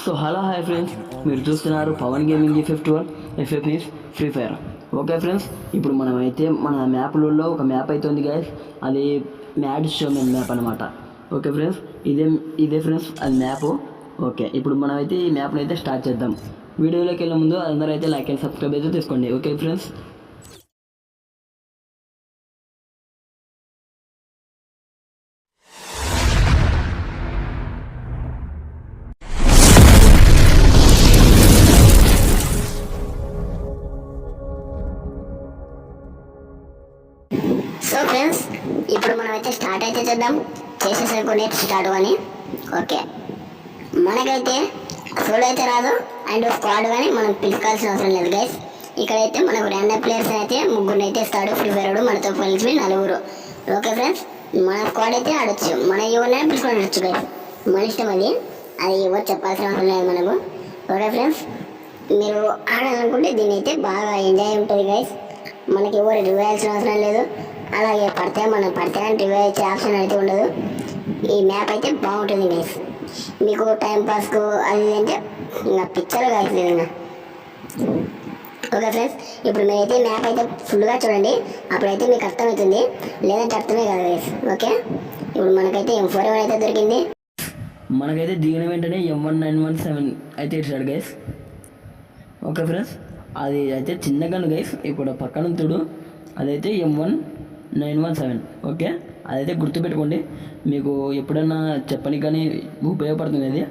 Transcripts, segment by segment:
So hello hi friends. మీరు చూస్తున్నారు Pavan gaming fifty one FF means free fire. Okay friends ఇప్పుడు మనం అయితే మన మ్యాప్లలో ఒక మ్యాప్ అయితే ఉంది గైస్ అది మ్యాడ్ షోమెన్ మ్యాప్ అనమాట ఓకే ఫ్రెండ్స్ ఇదే ఇదే ఫ్రెండ్స్ అది మ్యాప్. ఓకే ఇప్పుడు మనం అయితే ఈ మ్యాప్ని అయితే స్టార్ట్ చేద్దాం. వీడియోలోకి వెళ్ళే ముందు అందరూ అయితే లైక్ అండ్ సబ్స్క్రైబ్ అయితే తీసుకోండి. ఓకే ఫ్రెండ్స్ స్టార్ట్ అయితే చేద్దాం. చేసేసరికి నేర్చు స్టార్ట్ కానీ ఓకే. మనకైతే సోలో అయితే రాదు. అండ్ స్క్వాడ్ కానీ మనం పిలుచుకోవాల్సిన అవసరం లేదు గైస్ ఇక్కడైతే మనకు ర్యాండమ్ ప్లేయర్స్ అయితే ముగ్గురు అయితే ఇస్తాడు ఫ్రీ ఫైర్ మనతో కలిసి నలుగురు. ఓకే ఫ్రెండ్స్ మన స్క్వాడ్ అయితే ఆడొచ్చు. మన ఎవరినైనా పిలుచుకొని ఆడొచ్చు గైస్ మన ఇష్టం అది. అది ఎవరు చెప్పాల్సిన అవసరం లేదు మనకు. ఓకే ఫ్రెండ్స్ మీరు ఆడాలనుకుంటే దీన్ని అయితే బాగా ఎంజాయ్ ఉంటుంది గైస్ మనకి ఎవరు రివ్యూ అవసరం లేదు. అలాగే పడితే మనం పడితే కానీ రివ్యూ ఇచ్చే ఆప్షన్ అయితే ఉండదు. ఈ మ్యాప్ అయితే బాగుంటుంది గైస్ మీకు టైం పాస్కు అది అంటే ఇంకా పిక్చర్ గైస్ ఇంకా. ఓకే ఫ్రెండ్స్ ఇప్పుడు మీరైతే మ్యాప్ అయితే ఫుల్గా చూడండి. అప్పుడైతే మీకు అర్థమవుతుంది. లేదంటే అర్థమే కాదు గైస్ ఓకే ఇప్పుడు మనకైతే ఎం ఫోర్ అయితే దొరికింది. మనకైతే దిగిన వెంటనే M one nine one seven అయితే ఇచ్చాడు గైస్ ఓకే ఫ్రెండ్స్ అది అయితే చిన్న గన్ గైస్ ఇప్పుడు పక్కన తుడు అదైతే M one nine one seven. Okay? అదైతే గుర్తుపెట్టుకోండి. మీకు ఎప్పుడన్నా చెప్పని కానీ ఉపయోగపడుతుంది అది.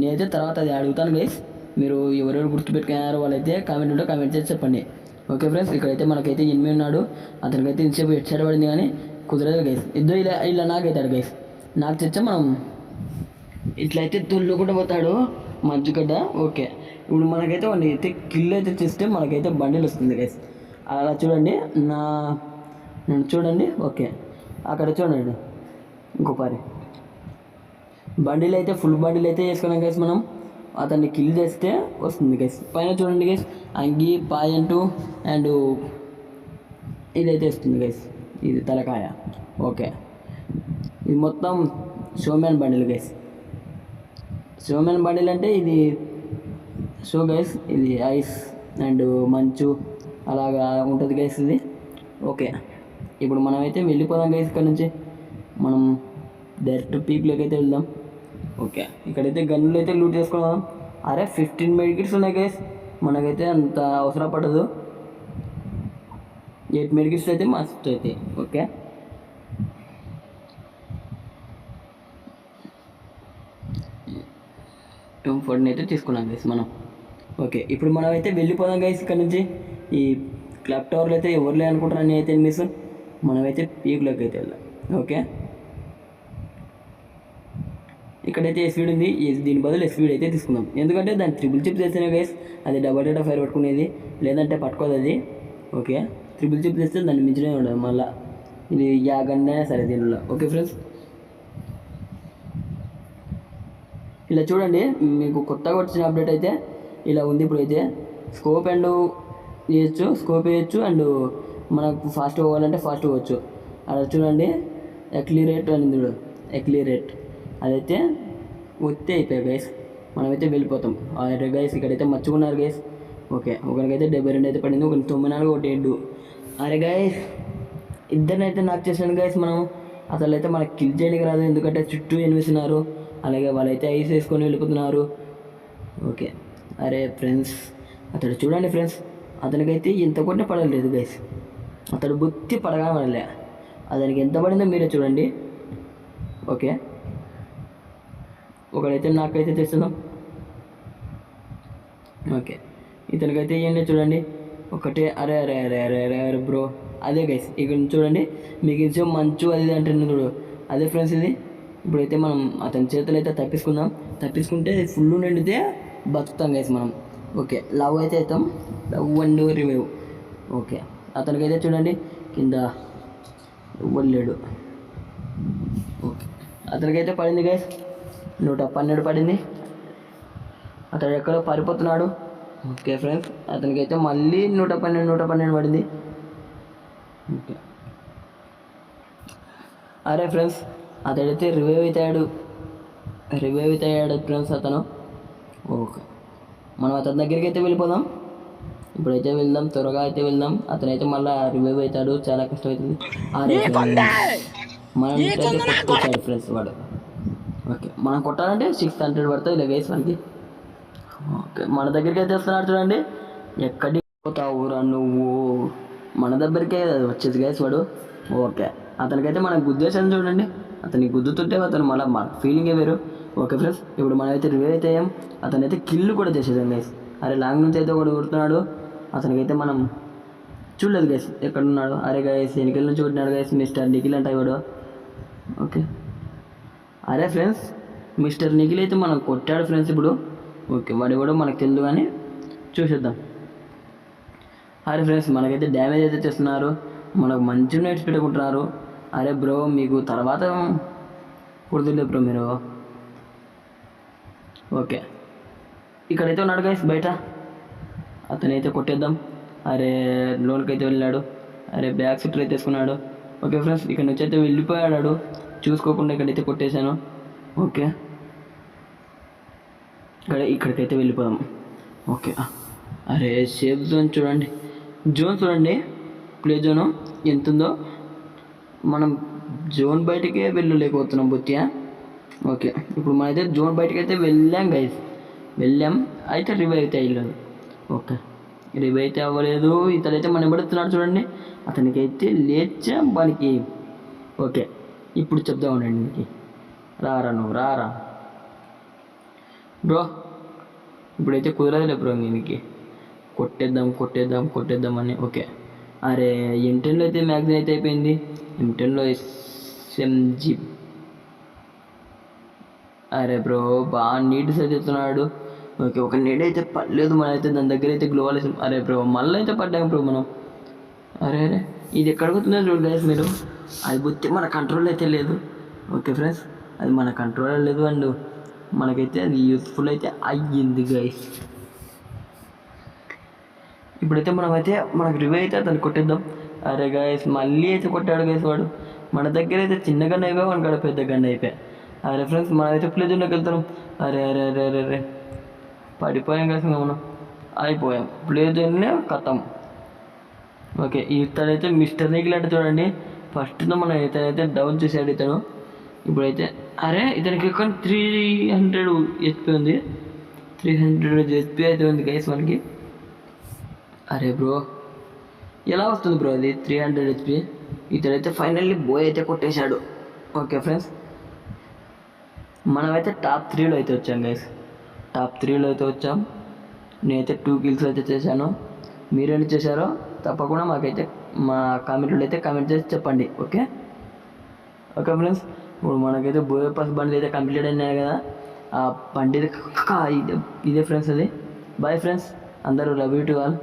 నేనైతే తర్వాత అది అడుగుతాను గైస్ మీరు ఎవరెవరు గుర్తుపెట్టుకున్నారో వాళ్ళైతే కామెంట్ ఉంటే కామెంట్ చేసి చెప్పండి. ఓకే ఫ్రెండ్స్ ఇక్కడైతే మనకైతే ఎనిమిది ఉన్నాడు. అతనికైతే ఇంతసేపు హెడ్ సైడ్ పడింది కానీ కుదరదు గైస్ ఇద్దరు ఇలా ఇలా నాకైతాడు గైస్ నాకు తెచ్చా మనం ఇట్లయితే తుల్లుకుంటూ పోతాడు. మంచుగడ్డ ఓకే. ఇప్పుడు మనకైతే వాడిని అయితే కిల్ అయితే చేస్తే మనకైతే బండిలు వస్తుంది గైస్ అలా చూడండి. నా చూడండి ఓకే. అక్కడ చూడండి ఇంకోపారి బండిలు అయితే ఫుల్ బండిలు అయితే చేసుకున్నాం గైస్ మనం. అతన్ని కిల్ చేస్తే వస్తుంది గైస్ పైన చూడండి గైస్ అంగి పాయంటు అండ్ ఇదైతే వస్తుంది గైస్ ఇది తలకాయ. ఓకే. ఇది మొత్తం షోమెన్ బండిలు గైస్ షోమెన్ బండిలు అంటే ఇది షో గైస్ ఇది ఐస్ అండ్ మంచు అలాగా ఉంటుంది గైస్ ఇది. ఓకే. ఇప్పుడు మనమైతే వెళ్ళిపోదాం గైస్ ఇక్కడ నుంచి. మనం డైరెక్ట్ పీక్లోకి అయితే వెళ్దాం. ఓకే ఇక్కడైతే గన్నులు అయితే లూట్ చేసుకున్నాం. అరే ఫిఫ్టీన్ మెడికిట్స్ ఉన్నాయి గైస్ మనకైతే అంత అవసరం పడదు. ఎయిట్ మెడికిట్స్ అయితే మస్ట్ అయితే. ఓకే టూ ఫోర్ని అయితే తీసుకున్నాం గైస్ మనం. ఓకే ఇప్పుడు మనం అయితే వెళ్ళిపోదాం గైస్ ఇక్కడ నుంచి. ఈ క్లబ్ టవర్లు అయితే ఎవరు లే అనుకుంటారని అయితే మిస్. మనమైతే పీక్లోకి అయితే వెళ్దాం ఓకే? ఇక్కడైతే ఎస్వీడ్ ఉంది. దీని బదులు ఎస్వీడ్ అయితే తీసుకుందాం. ఎందుకంటే దాని త్రిబుల్ చిప్ చేస్తేనే గైస్ అది డబల్ డేటా ఫైర్ పట్టుకునేది లేదంటే పట్టుకోదు అది. ఓకే? త్రిబుల్ చిప్ చేస్తే దాన్ని మించనే ఉండదు మళ్ళీ. ఇది యాగన్నా సరే దీనిలో. ఓకే ఫ్రెండ్స్ ఇలా చూడండి మీకు కొత్తగా వచ్చిన అప్డేట్ అయితే ఇలా ఉంది ఇప్పుడు అయితే స్కోప్ అండ్ చేయొచ్చు స్కోప్ వేయచ్చు అండ్ మనకు ఫాస్ట్ పోవాలంటే ఫాస్ట్ పోవచ్చు. అక్కడ చూడండి ఎక్లిరేట్ అని చూడు. ఎక్లిరేట్ అదైతే వస్తే అయిపోయాయి గైస్ మనమైతే వెళ్ళిపోతాం. అరే గైస్ ఇక్కడైతే మర్చుకున్నారు గైస్ ఓకే ఒకరికైతే డెబ్బై రెండు అయితే పడింది ఒకరికి తొమ్మిది నాలుగు ఒకటి ఏడు అరే గైస్ ఇద్దరినైతే నాకు చేసాను గైస్ మనం. అసలు అయితే మనకి కిల్ చేయడానికి రాదు ఎందుకంటే చుట్టూ ఎనిమిస్తున్నారు అలాగే వాళ్ళైతే ఐస్ వేసుకొని వెళ్ళిపోతున్నారు. ఓకే అరే ఫ్రెండ్స్ అతడు చూడండి ఫ్రెండ్స్ అతనికైతే ఎంత కొట్టిన పడలేదు గైస్ అతడు బుత్తి పడగా పడలే అతనికి ఎంత పడిందో మీరే చూడండి. ఓకే. ఒకడైతే నాకైతే తెస్తున్నాం ఓకే. ఇతనికైతే ఇవన్నీ చూడండి. ఒకటే అరే అరే అరే అరే అరే అరే బ్రో. అదే గైస్ ఇక్కడ చూడండి. మీకు ఇచ్చే మంచు అది ఇది చూడు. అదే ఫ్రెండ్స్ ఇది. ఇప్పుడైతే మనం అతని చేతులు అయితే తప్పించుకుందాం. తప్పించుకుంటే ఫుల్ నిండితే బతుకుతాం గైస్ మనం. ఓకే. లవ్ అయితే అవుతాం. Love and review. ఓకే. అతనికైతే చూడండి కింద ఇవ్వలేడు. ఓకే. అతనికైతే పడింది గైస్ నూట పన్నెండు పడింది. అతడు ఎక్కడో పారిపోతున్నాడు. ఓకే ఫ్రెండ్స్ అతనికైతే మళ్ళీ నూట పన్నెండు నూట పన్నెండు పడింది. ఓకే. అరే ఫ్రెండ్స్ అతడైతే రివైవ్ అవుతాడు. రివైవ్ అవుతాడు ఫ్రెండ్స్ అతను. ఓకే. మనం అతని దగ్గరికి అయితే వెళ్ళిపోదాం. ఇప్పుడైతే వెళ్దాం త్వరగా అయితే వెళ్దాం. అతనైతే మళ్ళీ రివైవ్ అవుతాడు చాలా కష్టమవుతుంది మనం కొట్టుకొచ్చాడు ఫ్రెండ్స్ వాడు. ఓకే మనం కొట్టాలంటే సిక్స్ హండ్రెడ్ పడుతుంది ఇలా గైస్ మనకి. ఓకే మన దగ్గరికి అయితే వస్తున్నాడు చూడండి. ఎక్కడికి పోతావురా నువ్వు? మన దగ్గరికే వచ్చేది గైస్ వాడు. ఓకే అతనికైతే మనం గుద్దేసాను చూడండి. అతన్ని గుద్దుతుంటే అతను మళ్ళీ మన ఫీలింగే వేరు. ఓకే ఫ్రెండ్స్ ఇప్పుడు మనం అయితే రివైవ్ అయితే అయ్యాం అతనైతే కిల్లు కూడా చేసేదాం గైస్ అరే లాంగ్ నుంచి అయితే ఒకడు కొడుతున్నాడు. అతనికైతే మనం చూడలేదు గైస్ ఎక్కడ ఉన్నాడు అరే గైస్ ఎన్నికల నుంచి కొట్టినాడు గైస్ మిస్టర్ నిఖిల్ అంటే వాడు ఓకే. అరే ఫ్రెండ్స్ మిస్టర్ నిఖిల్ అయితే మనం కొట్టాడు ఫ్రెండ్స్ ఇప్పుడు. ఓకే వాడు కూడా మనకు తెలియదు కానీ చూసేద్దాం. అరే ఫ్రెండ్స్ మనకైతే డ్యామేజ్ అయితే చేస్తున్నారు. మనకు మంచి నైట్స్ పెట్టుకుంటున్నారు. అరే బ్రో మీకు తర్వాత కుడుతుండే బ్రో మీరు. ఓకే. ఇక్కడైతే ఉన్నాడు గైస్ బయట. అతనైతే కొట్టేద్దాం. అరే లోన్కి అయితే వెళ్ళాడు. అరే బ్యాగ్ సీటర్ అయితే వేసుకున్నాడు. ఓకే ఫ్రెండ్స్ ఇక్కడ నుంచి అయితే వెళ్ళిపోయాడు. చూసుకోకుండా ఇక్కడైతే కొట్టేశాను. ఓకే. ఇక్కడ ఇక్కడికైతే వెళ్ళిపోదాం. ఓకే. అరే సేఫ్ జోన్ చూడండి. జోన్ చూడండి. ప్లే జోను ఎంత ఉందో మనం జోన్ బయటకే వెళ్ళలేకపోతున్నాం బొత్తియా? ఓకే. ఇప్పుడు మనమైతే జోన్ బయటకైతే అయితే వెళ్ళాం గైస్ వెళ్ళాం. అయితే రివైవ్ అయితే అయ్యలేదు ఓకే. రివైవ్ అయితే అవ్వలేదు. ఇతడైతే మనం పడుతున్నాడు చూడండి. అతనికి అయితే లేచాం వానికి ఓకే. ఇప్పుడు చెప్తా ఉండండి నీకు రారా నువ్వు? రారా? బ్రో ఇప్పుడైతే కుదరదులే బ్రో దీనికి. కొట్టేద్దాం కొట్టేద్దాం కొట్టేద్దాం అని. ఓకే. అరే ఎంటెన్లో అయితే మ్యాగ్జిన్ అయితే అయిపోయింది. ఎంటెన్లో ఎస్ఎంజీ అరే బ్రో బాగా నీట్ సైజ్ చెప్తున్నాడు ఓకే ఒక నీడ్ అయితే పడలేదు మన అయితే దాని దగ్గర అయితే గ్లోవల్ అరే బ్రో మళ్ళీ అయితే పడ్డాం బ్రో మనం. అరే అరే ఇది ఎక్కడికి వస్తుందో చూడు గైస్ మీరు? అది బుద్ధి మన కంట్రోల్ అయితే లేదు. ఓకే ఫ్రెండ్స్ అది మన కంట్రోల్ లేదు అండ్. మనకైతే అది యూస్ఫుల్ అయితే అయ్యింది గైస్ ఇప్పుడైతే మనమైతే మనకు రివ్యూ అయితే అతను కొట్టేద్దాం. అరే గైస్ మళ్ళీ అయితే కొట్టాడు గైస్ వాడు. మన దగ్గర అయితే చిన్న గన్న అయిపోయా మన కాడ పెద్ద గన్న అయిపోయాయి అరే ఫ్రెండ్స్ మనమైతే ప్లేజర్లోకి వెళ్తాం అరే అరే అరే అరే అరే. పడిపోయాం గైస్ మనం. అయిపోయాం. ప్లేజర్నే కథం. ఓకే ఇతడైతే మిస్టర్ నిఖిల్ అంటే చూడండి. ఫస్ట్తో మనం ఇతనైతే డౌన్ చేశాడు ఇతను. ఇప్పుడైతే అరే ఇతనికి కానీ త్రీ హండ్రెడ్ హెచ్పి ఉంది. త్రీ హండ్రెడ్ హెచ్పి అయితే ఉంది గైస్ మనకి. అరే బ్రో ఎలా వస్తుంది బ్రో అది త్రీ హండ్రెడ్ హెచ్పి ఇతడైతే ఫైనల్లీ బోయ్ అయితే కొట్టేశాడు. ఓకే ఫ్రెండ్స్ మనమైతే టాప్ త్రీలో అయితే వచ్చాం గైస్ టాప్ త్రీలో అయితే వచ్చాం. నేనైతే టూ కిల్స్ అయితే చేశాను. మీరేంటి చేశారో తప్పకుండా మాకైతే మా కామెంట్లో అయితే కామెంట్ చేసి చెప్పండి ఓకే? ఓకే ఫ్రెండ్స్ ఇప్పుడు మనకైతే బోయే బండ్లు అయితే కంప్లీట్ అయినాయి కదా. ఆ బండి ఇదే ఇదే ఫ్రెండ్స్ అది. బాయ్ ఫ్రెండ్స్ అందరూ లవ్ యూ టు ఆల్